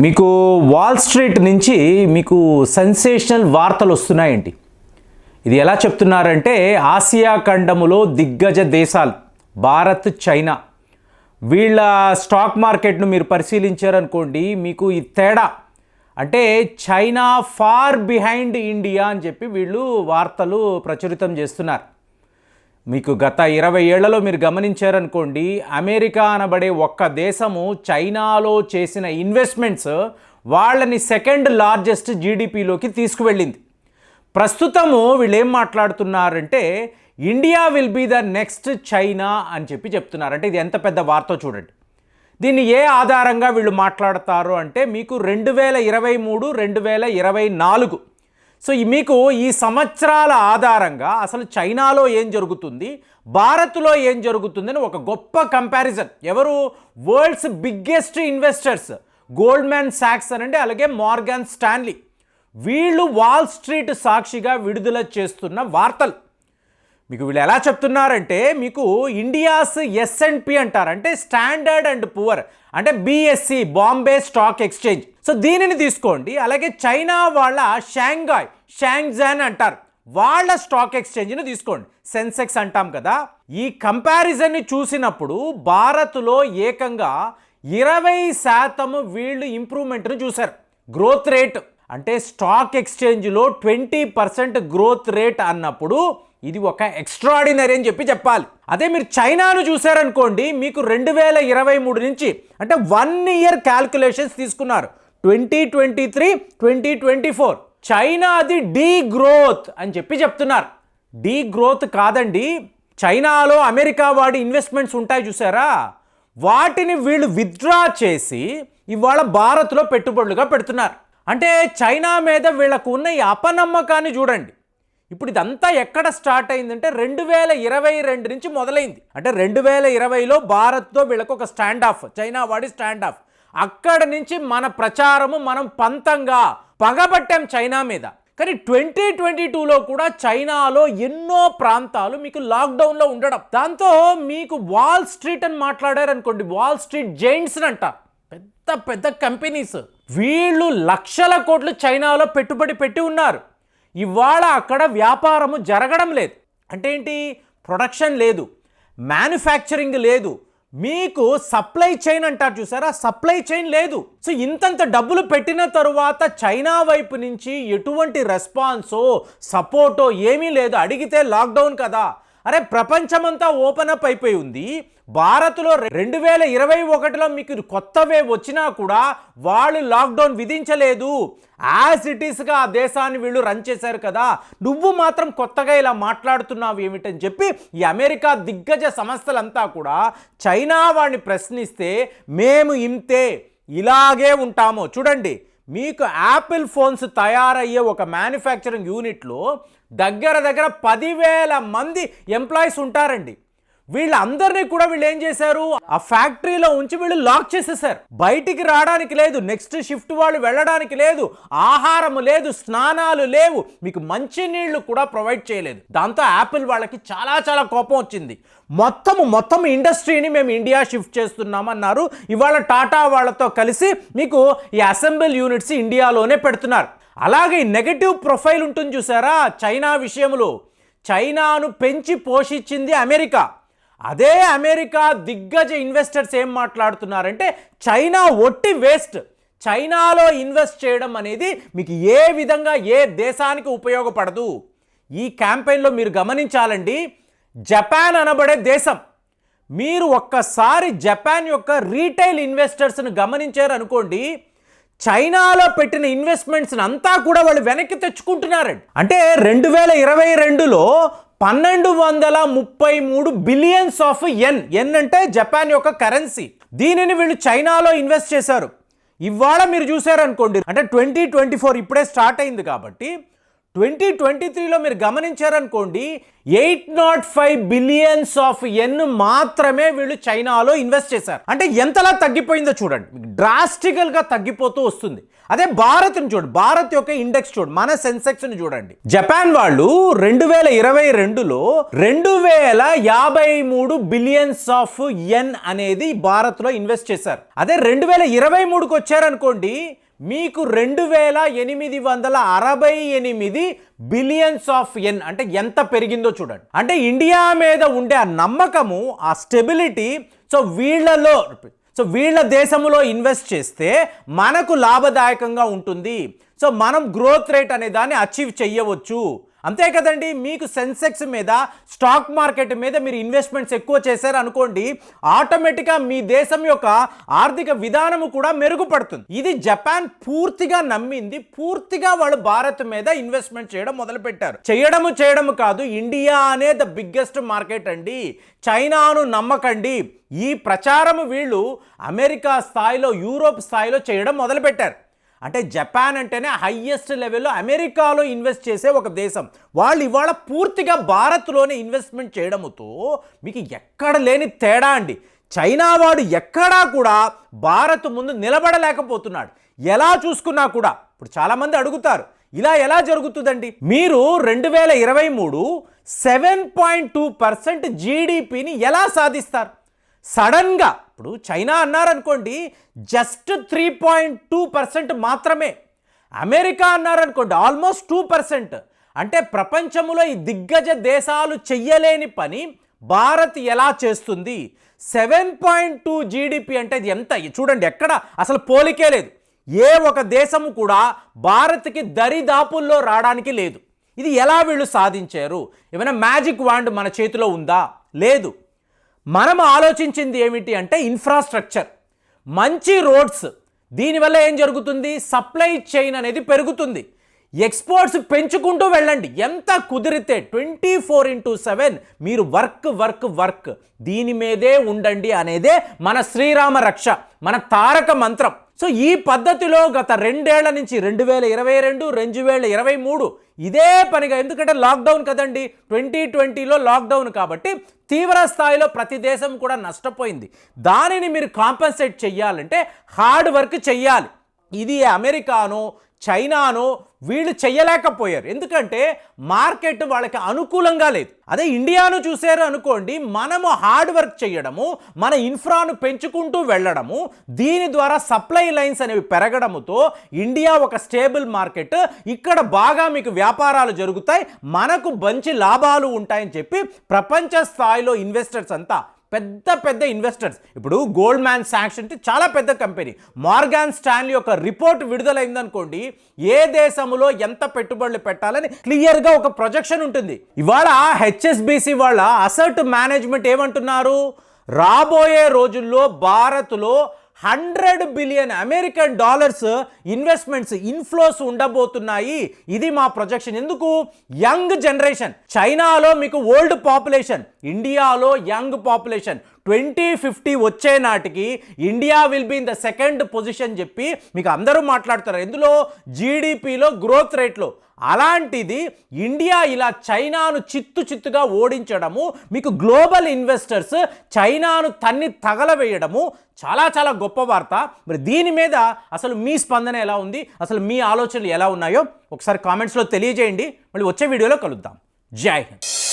మీకు wall street నుంచి మీకు సెన్సేషనల్ వార్తలు వస్తున్నాయండి ఇది ఎలా చెప్తున్నారంటే ఆసియా ఖండములో దిగ్గజ దేశాలు భారత్ చైనా. వీళ్ళ స్టాక్ మార్కెట్ను మీరు పరిశీలించారనుకోండి మీకు ఈ తేడా. అంటే చైనా ఫార్ బిహైండ్ ఇండియా అని చెప్పి వీళ్ళు వార్తలు ప్రచురితం చేస్తున్నారు. మీకు గత ఇరవై ఏళ్ళలో మీరు గమనించారనుకోండి అమెరికా అనబడే ఒక్క దేశము చైనాలో చేసిన ఇన్వెస్ట్మెంట్స్ వాళ్ళని సెకండ్ లార్జెస్ట్ జీడిపిలోకి తీసుకువెళ్ళింది. ప్రస్తుతము వీళ్ళు ఏం మాట్లాడుతున్నారంటే India will be the next China అని చెప్పి చెప్తున్నారు. అంటే ఇది ఎంత పెద్ద వార్త చూడండి. దీన్ని ఏ ఆధారంగా వీళ్ళు మాట్లాడతారు అంటే మీకు రెండు వేల ఇరవై మూడు రెండు వేల ఇరవై నాలుగు సో ఈ మీకు ఈ సంవత్సరాల ఆధారంగా అసలు చైనాలో ఏం జరుగుతుంది? భారత్లో ఏం జరుగుతుందని ఒక గొప్ప కంపారిజన్ ఎవరు? World's biggest investors Goldman సాక్స్ అనండి అలాగే మార్గాన్ స్టాన్లీ వీళ్ళు వాల్ స్ట్రీట్ సాక్షిగా విడుదల చేస్తున్న వార్తలు. మీకు వీళ్ళు ఎలా చెప్తున్నారంటే మీకు ఇండియాస్ ఎస్ఎన్పి అంటారు. అంటే స్టాండర్డ్ అండ్ పువర్. అంటే BSE Bombay stock exchange so దీనిని తీసుకోండి. అలాగే చైనా వాళ్ళ షాంఘాయ్ షాంగ్జాన్ అంటారు. వాళ్ళ స్టాక్ ఎక్స్చేంజ్ని తీసుకోండి. సెన్సెక్స్ అంటాం కదా. ఈ కంపారిజన్ని చూసినప్పుడు భారత్లో ఏకంగా ఇరవై శాతం వీళ్ళు ఇంప్రూవ్మెంట్ను చూశారు. గ్రోత్ రేట్ అంటే స్టాక్ ఎక్స్చేంజ్లో ట్వంటీ పర్సెంట్ గ్రోత్ రేట్ అన్నప్పుడు ఇది ఒక ఎక్స్ట్రాడినరీ అని చెప్పి చెప్పాలి. అదే మీరు చైనాను చూశారనుకోండి మీకు రెండు వేల ఇరవై మూడు నుంచి అంటే వన్ ఇయర్ క్యాల్కులేషన్స్ తీసుకున్నారు. Twenty twenty three twenty twenty four చైనాది degrowth అని చెప్పి చెప్తున్నారు. డీ గ్రోత్ కాదండి చైనాలో అమెరికా వాడి ఇన్వెస్ట్మెంట్స్ ఉంటాయి చూసారా? వాటిని వీళ్ళు విత్డ్రా చేసి ఇవాళ భారత్లో పెట్టుబడులుగా పెడుతున్నారు. అంటే చైనా మీద వీళ్ళకు ఉన్న ఈ అపనమ్మకాన్ని చూడండి. ఇప్పుడు ఇదంతా ఎక్కడ స్టార్ట్ అయిందంటే రెండు వేల ఇరవై రెండు నుంచి మొదలైంది. అంటే రెండు వేల ఇరవైలో భారత్తో వీళ్ళకు ఒక స్టాండ్ ఆఫ్ చైనా వాడి స్టాండ్ ఆఫ్. అక్కడ నుంచి మన ప్రచారము మనం పంతంగా పగబట్టాం చైనా మీద. కానీ ట్వంటీ ట్వంటీ టూలో కూడా చైనాలో ఎన్నో ప్రాంతాలు మీకు లాక్డౌన్లో ఉండడం. దాంతో మీకు వాల్ స్ట్రీట్ అని మాట్లాడారనుకోండి వాల్ స్ట్రీట్ జైంట్స్ అంట. పెద్ద పెద్ద కంపెనీస్. వీళ్ళు లక్షల కోట్లు చైనాలో పెట్టుబడి పెట్టి ఉన్నారు. ఇవాళ అక్కడ వ్యాపారము జరగడం లేదు. అంటే ఏంటి? ప్రొడక్షన్ లేదు. మ్యానుఫ్యాక్చరింగ్ లేదు. మీకు సప్లై చైన్ అంటారు చూసారా? సప్లై చైన్ లేదు. సో ఇంతంత డబ్బులు పెట్టిన తరువాత చైనా వైపు నుంచి ఎటువంటి రెస్పాన్సో సపోర్టో ఏమీ లేదు. అడిగితే లాక్డౌన్ కదా. అరే ప్రపంచమంతా ఓపెన్ అప్ అయిపోయి ఉంది. భారత్లో రెండు వేల ఇరవై ఒకటిలో మీకు కొత్త వేవ్ వచ్చినా కూడా వాళ్ళు లాక్డౌన్ విధించలేదు. యాజ్ ఇట్ ఈస్గా ఆ దేశాన్ని వీళ్ళు రన్ చేశారు కదా. నువ్వు మాత్రం కొత్తగా ఇలా మాట్లాడుతున్నావు ఏమిటని చెప్పి ఈ అమెరికా దిగ్గజ సంస్థలంతా కూడా చైనా వాడిని ప్రశ్నిస్తే మేము ఇంతే ఇలాగే ఉంటాము. చూడండి మీకు యాపిల్ ఫోన్స్ తయారయ్యే ఒక మ్యానుఫ్యాక్చరింగ్ యూనిట్లో దగ్గర దగ్గర పదివేల మంది ఎంప్లాయీస్ ఉంటారండి. వీళ్ళందరినీ కూడా వీళ్ళు ఏం చేశారు? ఆ ఫ్యాక్టరీలో ఉంచి వీళ్ళు లాక్ చేసేసారు బయటికి రావడానికి లేదు. నెక్స్ట్ షిఫ్ట్ వాళ్ళు వెళ్ళడానికి లేదు. ఆహారం లేదు స్నానాలు లేవు. మీకు మంచి నీళ్ళు కూడా ప్రొవైడ్ చేయలేదు. దాంతో యాపిల్ వాళ్ళకి చాలా చాలా కోపం వచ్చింది. మొత్తం మొత్తం ఇండస్ట్రీని మేము ఇండియా షిఫ్ట్ చేస్తున్నామన్నారు. ఇవాళ టాటా వాళ్ళతో కలిసి మీకు ఈ అసెంబ్లీ యూనిట్స్ ఇండియాలోనే పెడుతున్నారు. అలాగే నెగటివ్ ప్రొఫైల్ ఉంటుంది చూసారా? చైనా విషయంలో చైనాను పెంచి పోషించింది అమెరికా. అదే అమెరికా దిగ్గజ ఇన్వెస్టర్స్ ఏం మాట్లాడుతున్నారంటే చైనా ఒట్టి వేస్ట్. చైనాలో ఇన్వెస్ట్ చేయడం అనేది మీకు ఏ విధంగా ఏ దేశానికి ఉపయోగపడదు. ఈ క్యాంపెయిన్లో మీరు గమనించాలండి జపాన్ అనబడే దేశం. మీరు ఒక్కసారి జపాన్ యొక్క రీటైల్ ఇన్వెస్టర్స్ను గమనించారు అనుకోండి చైనాలో పెట్టిన ఇన్వెస్ట్మెంట్స్ అంతా కూడా వాళ్ళు వెనక్కి తెచ్చుకుంటున్నారండి. అంటే రెండు వేల ఇరవై రెండులో పన్నెండు వందల ముప్పై మూడు బిలియన్స్ ఆఫ్ ఎన్ ఎన్ అంటే జపాన్ యొక్క కరెన్సీ దీనిని వీళ్ళు చైనాలో ఇన్వెస్ట్ చేశారు. ఇవాళ మీరు చూసారనుకోండి అంటే ట్వంటీ ట్వంటీ ఫోర్ ఇప్పుడే స్టార్ట్ అయింది కాబట్టి ట్వంటీ ట్వంటీ త్రీలో మీరు గమనించారనుకోండి eight naught five billions of N మాత్రమే వీళ్ళు చైనాలో ఇన్వెస్ట్ చేశారు. అంటే ఎంతలా తగ్గిపోయిందో చూడండి. డ్రాస్టికల్గా తగ్గిపోతూ వస్తుంది. అదే భారత్ని చూడు భారత్ యొక్క ఇండెక్స్ చూడు మన సెన్సెక్స్ని చూడండి. జపాన్ వాళ్ళు రెండు వేల ఇరవై రెండులో రెండు వేల యాభై మూడు బిలియన్స్ ఆఫ్ ఎన్ అనేది భారత్లో ఇన్వెస్ట్ చేశారు. అదే రెండు వేల ఇరవై మూడుకి వచ్చారనుకోండి మీకు రెండు వేల ఎనిమిది వందల అరవై ఎనిమిది బిలియన్స్ ఆఫ్ ఎన్ అంటే ఎంత పెరిగిందో చూడండి. అంటే ఇండియా మీద ఉండే ఆ నమ్మకము ఆ స్టెబిలిటీ సో వీళ్ళలో సో వీళ్ళ దేశంలో ఇన్వెస్ట్ చేస్తే మనకు లాభదాయకంగా ఉంటుంది. సో మనం గ్రోత్ రేట్ అనే దాన్ని అచీవ్ చెయ్యవచ్చు అంతే కదండి మీకు సెన్సెక్స్ మీద స్టాక్ మార్కెట్ మీద మీరు ఇన్వెస్ట్మెంట్స్ ఎక్కువ చేశారు అనుకోండి ఆటోమేటిక్గా మీ దేశం యొక్క ఆర్థిక విధానము కూడా మెరుగుపడుతుంది. ఇది జపాన్ పూర్తిగా నమ్మింది పూర్తిగా వాళ్ళు భారత్ మీద ఇన్వెస్ట్మెంట్ చేయడం మొదలుపెట్టారు. చేయడము చేయడము కాదు ఇండియా అనే ద బిగ్గెస్ట్ మార్కెట్ అండి. చైనాను నమ్మకండి. ఈ ప్రచారం వీళ్ళు అమెరికా స్థాయిలో యూరోప్ స్థాయిలో చేయడం మొదలుపెట్టారు. అంటే జపాన్ అంటేనే హయ్యెస్ట్ లెవెల్లో అమెరికాలో ఇన్వెస్ట్ చేసే ఒక దేశం. వాళ్ళు ఇవాళ పూర్తిగా భారత్లోనే ఇన్వెస్ట్మెంట్ చేయడంతో మీకు ఎక్కడ లేని తేడా అండి. చైనా వాడు ఎక్కడా కూడా భారత్ ముందు నిలబడలేకపోతున్నాడు. ఎలా చూసుకున్నా కూడా ఇప్పుడు చాలామంది అడుగుతారు ఇలా ఎలా జరుగుతుందండి? మీరు రెండు వేల ఇరవై మూడు సెవెన్ పాయింట్ టూ పర్సెంట్ జీడిపిని ఎలా సాధిస్తారు? సడన్గా ఇప్పుడు చైనా అన్నారనుకోండి just three point two percent మాత్రమే. అమెరికా అన్నారనుకోండి ఆల్మోస్ట్ టూ పర్సెంట్ అంటే ప్రపంచంలో ఈ దిగ్గజ దేశాలు చెయ్యలేని పని భారత్ ఎలా చేస్తుంది? సెవెన్ పాయింట్ టూ జీడిపి అంటే ఇది ఎంత? చూడండి ఎక్కడ? అసలు పోలికే లేదు. ఏ ఒక దేశము కూడా భారత్కి దరిదాపుల్లో రావడానికి లేదు. ఇది ఎలా వీళ్ళు సాధించారు? ఏమైనా మ్యాజిక్ వాండ్ మన చేతిలో ఉందా? లేదు. మనం ఆలోచించింది ఏమిటి అంటే ఇన్ఫ్రాస్ట్రక్చర్ మంచి రోడ్స్ దీనివల్ల ఏం జరుగుతుంది? సప్లై చైన్ అనేది పెరుగుతుంది. ఎక్స్పోర్ట్స్ పెంచుకుంటూ వెళ్ళండి. ఎంత కుదిరితే ట్వంటీ ఫోర్ ఇంటూ సెవెన్ మీరు వర్క్ వర్క్ వర్క్ దీని మీదే ఉండండి అనేదే మన శ్రీరామ రక్ష మన తారక మంత్రం. సో ఈ పద్ధతిలో గత రెండేళ్ళ నుంచి రెండు వేల ఇరవై రెండు రెండు వేల ఇరవై మూడు ఇదే పనిగా. ఎందుకంటే లాక్డౌన్ కదండి. ట్వంటీ ట్వంటీలో లాక్డౌన్ కాబట్టి తీవ్ర స్థాయిలో ప్రతి దేశం కూడా నష్టపోయింది. దానిని మీరు కాంపన్సేట్ చెయ్యాలంటే హార్డ్ వర్క్ చెయ్యాలి. ఇది అమెరికానో చైనానో వీళ్ళు చెయ్యలేకపోయారు. ఎందుకంటే మార్కెట్ వాళ్ళకి అనుకూలంగా లేదు. అదే ఇండియాను చూసారు అనుకోండి మనము హార్డ్ వర్క్ చేయడము మన ఇన్ఫ్రాను పెంచుకుంటూ వెళ్ళడము దీని ద్వారా సప్లై లైన్స్ అనేవి పెరగడముతో ఇండియా ఒక స్టేబుల్ మార్కెట్. ఇక్కడ బాగా మీకు వ్యాపారాలు జరుగుతాయి మనకు మంచి లాభాలు ఉంటాయని చెప్పి ప్రపంచ స్థాయిలో ఇన్వెస్టర్స్ అంతా పెద్ద పెద్ద ఇన్వెస్టర్స్ ఇప్పుడు గోల్డ్ మ్యాన్ సాక్స్ అంటే చాలా పెద్ద కంపెనీ మార్గాన్ స్టాన్లీ యొక్క రిపోర్ట్ విడుదలైందనుకోండి ఏ దేశంలో ఎంత పెట్టుబడులు పెట్టాలని క్లియర్గా ఒక ప్రొజెక్షన్ ఉంటుంది. ఇవాళ హెచ్ఎస్బిసి వాళ్ళ అసర్ట్ మేనేజ్మెంట్ ఏమంటున్నారు? రాబోయే రోజుల్లో భారత్లో hundred billion American dollars investments inflows ఉండబోతున్నాయి. ఇది మా ప్రొజెక్షన్ ఎందుకు? Young generation. చైనాలో మీకు ఓల్డ్ పాపులేషన్ ఇండియాలో యంగ్ పాపులేషన్ ట్వంటీ ఫిఫ్టీ వచ్చే నాటికి India will be in the second position చెప్పి మీకు అందరూ మాట్లాడుతారు ఎందులో? జీడిపిలో గ్రోత్ రేట్లో. అలాంటిది ఇండియా ఇలా చైనాను చిత్తు చిత్తుగా ఓడించడము మీకు గ్లోబల్ ఇన్వెస్టర్స్ చైనాను తన్ని తగలవేయడము చాలా చాలా గొప్ప వార్త. మరి దీని మీద అసలు మీ స్పందన ఎలా ఉంది? అసలు మీ ఆలోచనలు ఎలా ఉన్నాయో ఒకసారి కామెంట్స్లో తెలియజేయండి. మళ్ళీ వచ్చే వీడియోలో కలుద్దాం. జై హింద్.